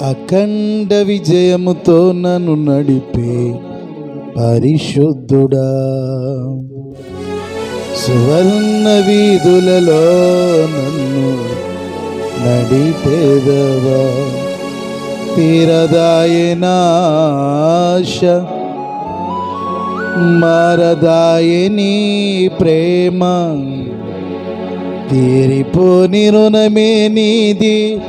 అఖండ విజయముతో నన్ను నడిపే పరిశుద్ధుడా. సువర్ణ వీధులలో నన్ను నడిపేదవా? తీరదాయనాశ మారదాయని ప్రేమ. తీరిపోని రుణమే నీది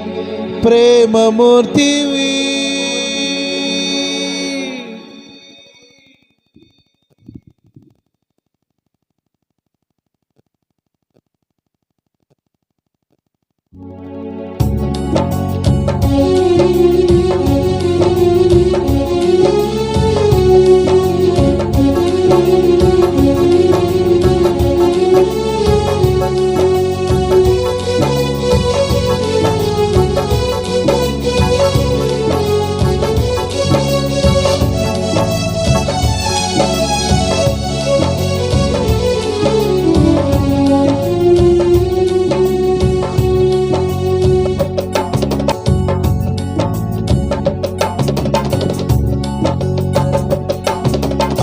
ప్రేమమూర్తివి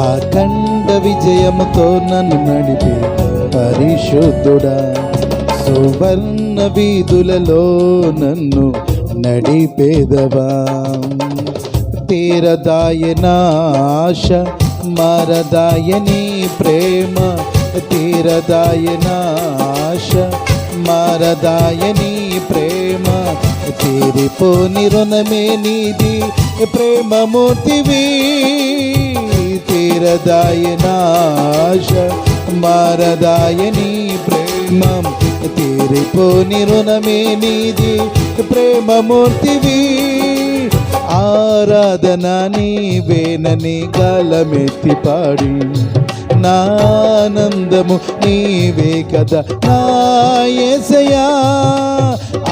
అఖండ విజయముతో నన్ను నడిపే పరిశుద్ధుడా సువర్ణ వీధులలో నన్ను నడిపేదవా? తీరదాయన ఆశ మరదాయని ప్రేమ తీరదాయన ఆశ మరదాయని ప్రేమ తీరిపోని రుణమే నీది ప్రేమమూర్తివి తీరదాయనాశ మారదాయని ప్రేమం తీరిపోని రుణమే నీది ప్రేమమూర్తివి. ఆరాధన నీవేనని కాలమెత్తి పాడి నానందము నీవే కదా నాయసయా యేసయ్యా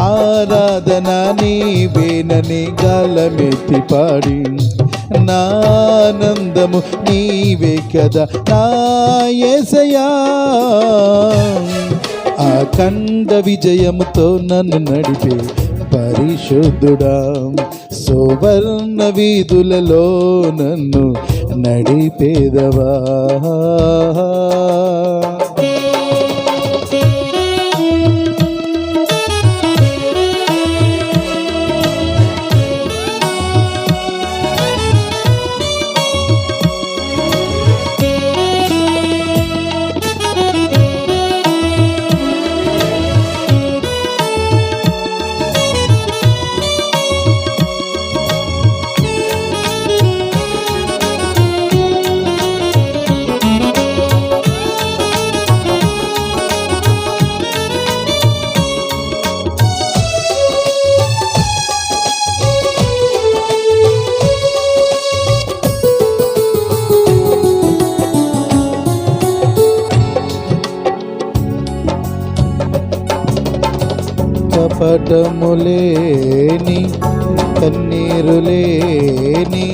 ఆరాధన నీవేనని గాలమెత్తి పాడి నానందము నీవే కదా నా యేసయ్యా అఖండ విజయముతో నన్ను నడిపే పరిశుద్ధుడా సువర్ణ వీధులలో నన్ను నడిపేదవా. కపటములేని కన్నీరులేని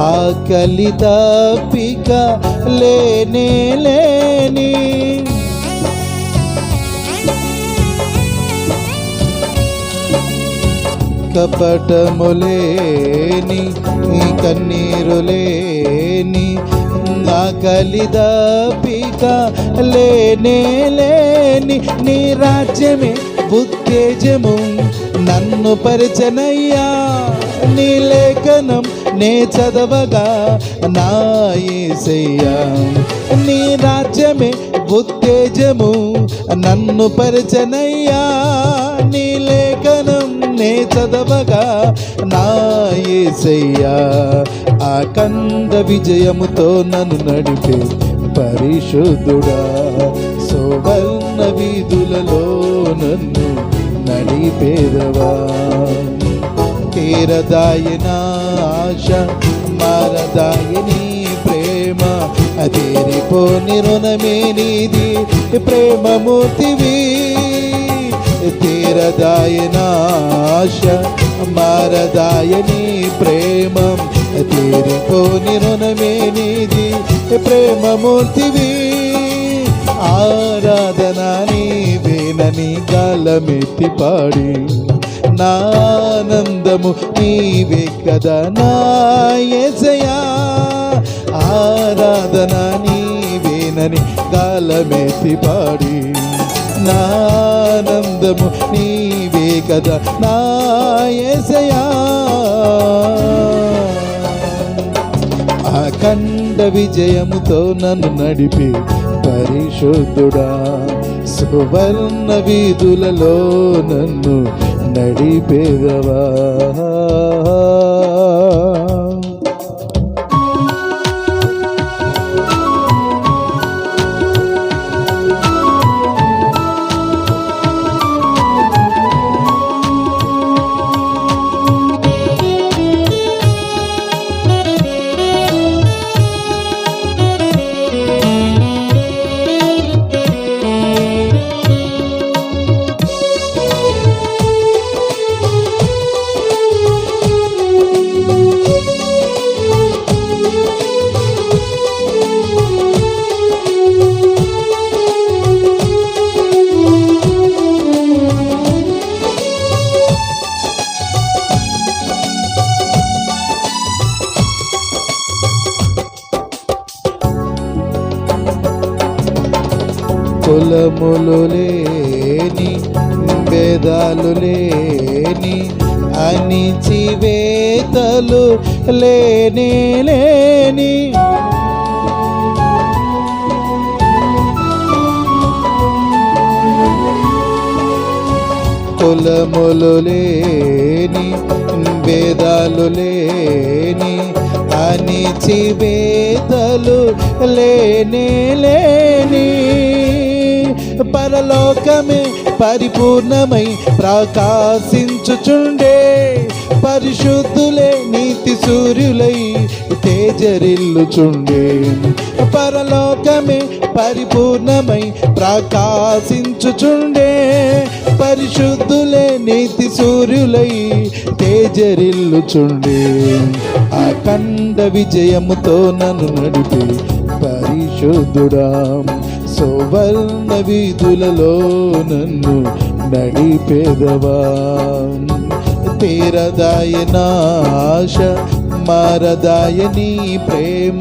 ఆకలి తప్పిక లేనే లేని. కపటములేని కన్నీరులేని ఆకలి దపిక లేనే లేని. నీ రాజ్యమే ఉత్తేజము నన్ను పరిచనయ్యా. నీ లేఖనం నే చదవగా నా యేసయ్యా నీ రాజ్యమే ఉత్తేజము నన్ను పరిచనయ్యా. నీ లేఖనం నే చదవగా నా ఆ కంద విజయముతో నన్ను నడిపే పరిశుద్ధుడా. సువర్ణ వీధులలో నన్ను నడిపేదవా తీరదాయన ఆశ మారదాయని ప్రేమ అదేరిపోని నిరుణమే నీది ప్రేమమూర్తివి. తీరదాయన ఆశ మారదాయని ప్రేమం తీరిపో నిరుణమే నీది ప్రేమమూర్తివి. ఆరాధన నీవేనని గాలమెత్తి పాడి. నానందము నీవే కదా నా యేసయ్యా ఆరాధన నీవేనని గాలమెత్తి పాడి. నానందము నీవే కదా నా యేసయ్యా అఖండ విజయముతో నన్ను నడిపే పరిశుద్ధుడా సువర్ణ వీధులలో నన్ను నడిపేదవా? కులములు లేని భేదాలు లేని అణిచివేతలు లేని లేని. కులములు లేని భేదాలు లేని అణిచివేతలు లేని లేని. లోకమే పరిపూర్ణమై ప్రకాశించుచుండే. పరిశుద్ధులే నీతి సూర్యులై తేజరిల్లుచుండే. పరలోకమే పరిపూర్ణమై ప్రకాశించుచుండే. పరిశుద్ధులే నీతి సూర్యులై తేజరిల్లుచుండే. అఖండ విజయముతో నన్ను నడిపి పరిశుద్ధుడా. సువర్ణ వీధులలో నన్ను నడిపేదవా? తీరదాయ ఆశ మారదాయ నీ ప్రేమ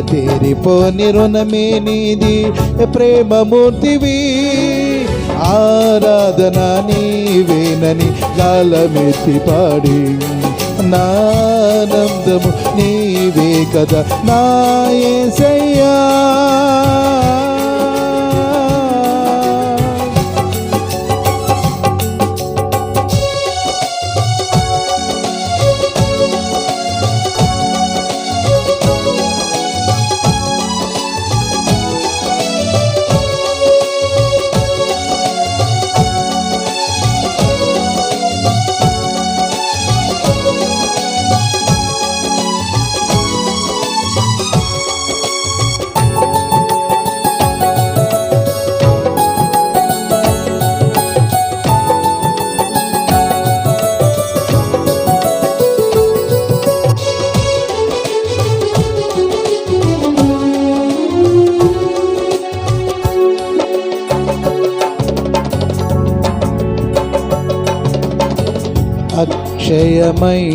తేరిపోని రుణమే నీది ప్రేమమూర్తివి. ఆరాధన నీవేనని గాలమెత్తి పాడి నానందము నీవే కదా నా అక్షయమైన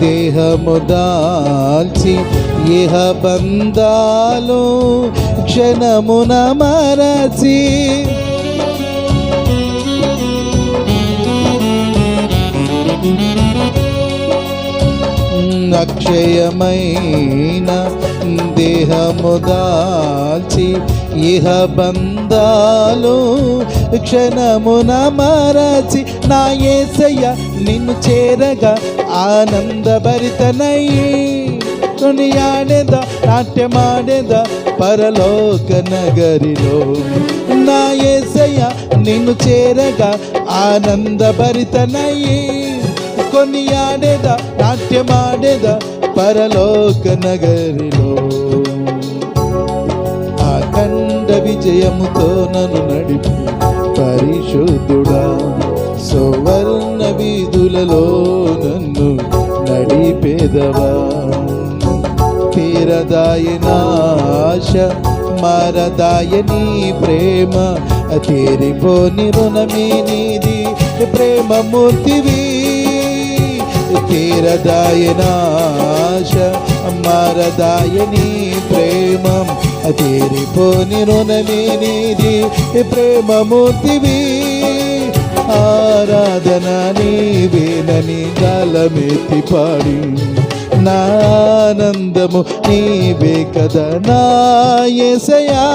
దేహము దాల్చి ఇహ బంధాలు క్షణమున మరచి. అక్షయమైన దేహము దాల్చి ఇహ బంధాలు క్షణమున మరచి నా ఏసయ్య నిన్ను చేరగా ఆనందభరితనై. కొనియాడేద నాట్యమాడేద పరలోక నగరిలో. నా ఏసయ్య నిన్ను చేరగా ఆనందభరితనై. కొనియాడేద నాట్యమాడేద పరలోక నగరిలో. అఖండ విజయముతో నన్ను నడిపి పరిశుద్ధుడా సువర్ణ వీధులలో నన్ను నడిపేదవా? తీరదాయన ఆశ మారదాయ నీ ప్రేమ తీరిపోని రుణమే నీది ప్రేమమూర్తివి. తీరదాయనాశ మారదాయని ప్రేమం. తీరిపోని రుణమే నీది ప్రేమమూర్తివి. ఆరాధన నీవేనని గలమెత్తి పాడి. నానందము నీవే కదా నాయసయా యేసయ్యా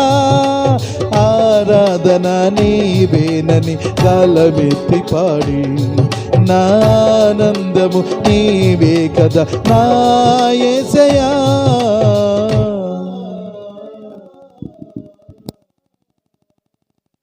ఆరాధన నీవేనని గలమెత్తి పాడి. నానందము నీవే కదా నాయసయా